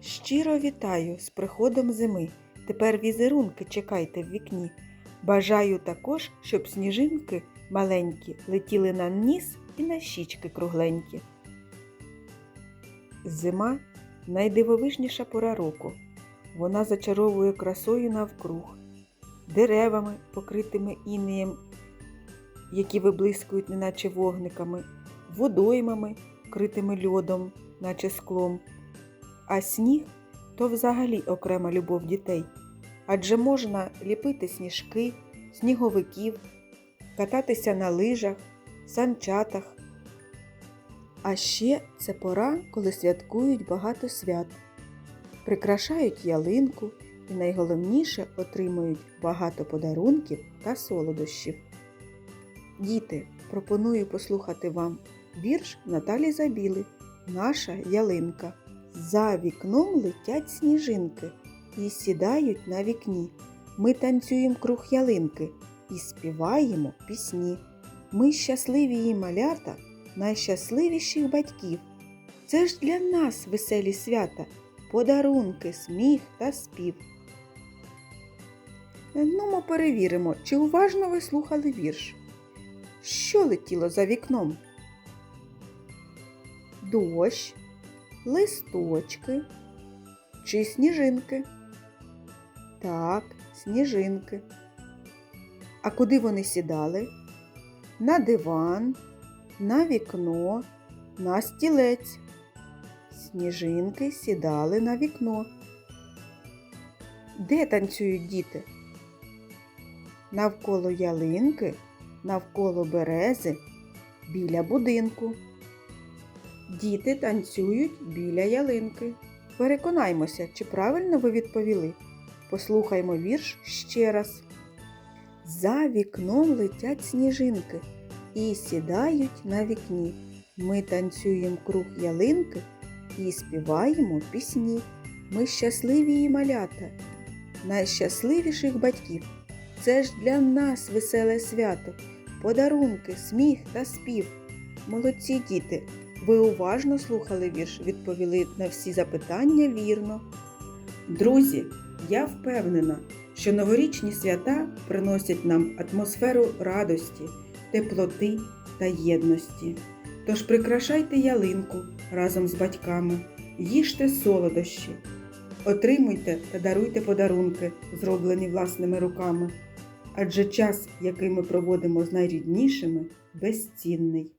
Щиро вітаю з приходом зими. Тепер візерунки чекайте в вікні. Бажаю також, щоб сніжинки маленькі летіли на ніс і на щічки кругленькі. Зима найдивовижніша пора року. Вона зачаровує красою навкруг, деревами, покритими інеєм, які виблискують, неначе вогниками, водоймами, вкритими льодом, наче склом. А сніг то взагалі окрема любов дітей. Адже можна ліпити сніжки, сніговиків, кататися на лижах, санчатах. А ще це пора, коли святкують багато свят, прикрашають ялинку і найголовніше отримують багато подарунків та солодощів. Діти, пропоную послухати вам вірш Наталі Забіли Наша ялинка. За вікном летять сніжинки і сідають на вікні. Ми танцюємо круг ялинки і співаємо пісні. Ми щасливі її малята, найщасливіших батьків. Це ж для нас веселі свята, подарунки, сміх та спів. Ну, ми перевіримо, чи уважно ви слухали вірш. Що летіло за вікном? Дощ, листочки чи сніжинки? Так, сніжинки. А куди вони сідали? На диван, на вікно, на стілець. Сніжинки сідали на вікно. Де танцюють діти? Навколо ялинки, навколо берези, біля будинку. Діти танцюють біля ялинки. Переконаймося, чи правильно ви відповіли. Послухаймо вірш ще раз. За вікном летять сніжинки і сідають на вікні. Ми танцюємо круг ялинки і співаємо пісні. Ми щасливі і малята, найщасливіших батьків. Це ж для нас веселе свято, подарунки, сміх та спів. Молодці діти! Ви уважно слухали вірш, відповіли на всі запитання вірно. Друзі, я впевнена, що новорічні свята приносять нам атмосферу радості, теплоти та єдності. Тож прикрашайте ялинку разом з батьками, їжте солодощі, отримуйте та даруйте подарунки, зроблені власними руками. Адже час, який ми проводимо з найріднішими, безцінний.